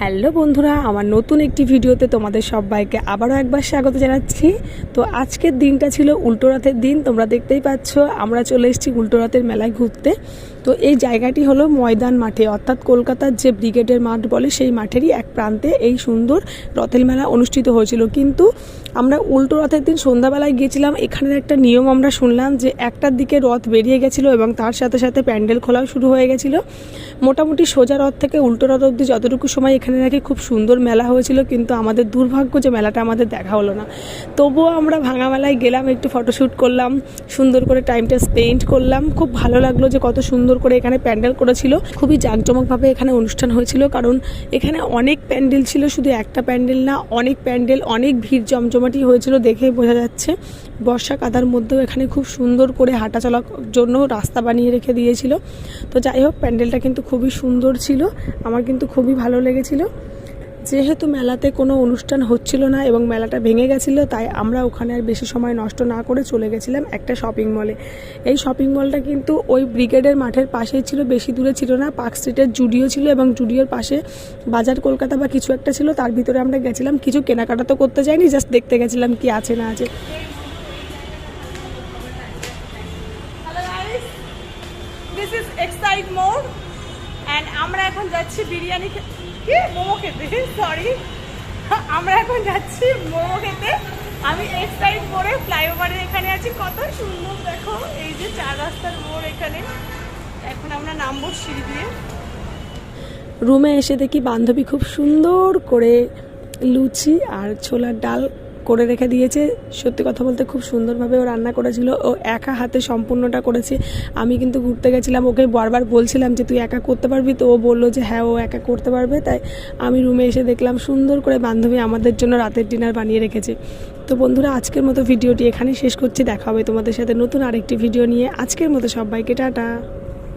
Hello বন্ধুরা, আমার নতুন একটি ভিডিওতে তোমাদের সবাইকে আবারও একবার স্বাগত জানাচ্ছি। তো আজকের দিনটা ছিল উল্টোরাতের দিন, তোমরা দেখতেই পাচ্ছ, আমরা চলে এসেছি উল্টোরাতের মেলায় ঘুরতে। তো এই জায়গাটি হলো ময়দান মাঠে, অর্থাৎ কলকাতার যে ব্রিগেডের মাঠ বলে সেই মাঠেরই এক প্রান্তে এই সুন্দর রথের মেলা অনুষ্ঠিত হয়েছিল। কিন্তু আমরা উল্টো রথের দিন সন্ধ্যাবেলায় গিয়েছিলাম, এখানের একটা নিয়ম আমরা শুনলাম যে একটার দিকে রথ বেরিয়ে গেছিল এবং তার সাথে সাথে প্যান্ডেল খোলাও শুরু হয়ে গেছিল। মোটামুটি সোজা রথ থেকে উল্টো রথ অবধি যতটুকু সময় এখানে নাকি খুব সুন্দর মেলা হয়েছিল, কিন্তু আমাদের দুর্ভাগ্য যে মেলাটা আমাদের দেখা হলো না। তবুও আমরা ভাঙা মেলায় গেলাম, একটু ফটোশ্যুট করলাম, সুন্দর করে টাইমটা স্পেন্ড করলাম। খুব ভালো লাগল যে কত সুন্দর করে এখানে প্যান্ডেল করেছিল। খুবই জাঁকজমকভাবে এখানে অনুষ্ঠান হয়েছিল কারণ এখানে অনেক প্যান্ডেল ছিল, শুধু একটা প্যান্ডেল না, অনেক প্যান্ডেল, অনেক ভিড় জমজমাটি হয়েছিল দেখে বোঝা যাচ্ছে। বর্ষা কাদার মধ্যেও এখানে খুব সুন্দর করে হাঁটা চলার জন্য রাস্তা বানিয়ে রেখে দিয়েছিল। তো যাই হোক, প্যান্ডেলটা কিন্তু খুবই সুন্দর ছিল। আমার কিন্তু খুবই ভালো লেগেছিল। যেহেতু মেলাতে কোনো অনুষ্ঠান হচ্ছিল না এবং মেলাটা ভেঙে গেছিল, তাই আমরা ওখানে আর বেশি সময় নষ্ট না করে চলে গেছিলাম একটা শপিং মলে এই শপিং মলটা কিন্তু ওই ব্রিগেডের মাঠের পাশেই ছিল, বেশি দূরে ছিল না পার্ক স্ট্রিটের জুডিও ছিল এবং জুডিওর পাশে বাজার কলকাতা বা কিছু একটা ছিল, তার ভিতরে আমরা গেছিলাম। কিছু কেনাকাটা তো করতে যাইনি জাস্ট দেখতে গেছিলাম কি আছে না আছে। আমরা এখন যাচ্ছি বিরিয়ানি কি মোমো খেতে। সরি আমরা এখন যাচ্ছি মোমো খেতে। আমি এক্সাইড মোড়ে ফ্লাইওভারের এখানে আছি। কত সুন্দর, দেখো। এই যে চার রাস্তার মোড় এখানে। এখন আমরা নামবো সিঁড়ি দিয়ে। রুমে এসে দেখি বান্ধবী খুব সুন্দর করে লুচি আর ছোলার ডাল করে রেখে দিয়েছে। সত্যি কথা বলতে খুব সুন্দরভাবে ও রান্না করেছিল। ও একা হাতে সম্পূর্ণটা করেছে। আমি কিন্তু ঘুরতে গেছিলাম, ওকে বারবার বলছিলাম যে, তুই একা করতে পারবি? তো ও বলল যে হ্যাঁ ও একা করতে পারবে। তাই আমি রুমে এসে দেখলাম, সুন্দর করে বান্ধবী আমাদের জন্য রাতের ডিনার বানিয়ে রেখেছে। তো বন্ধুরা, আজকের মতো ভিডিওটি এখানেই শেষ করছি। দেখা হবে তোমাদের সাথে নতুন আরেকটি ভিডিও নিয়ে। আজকের মতো সবাইকে, টাটা।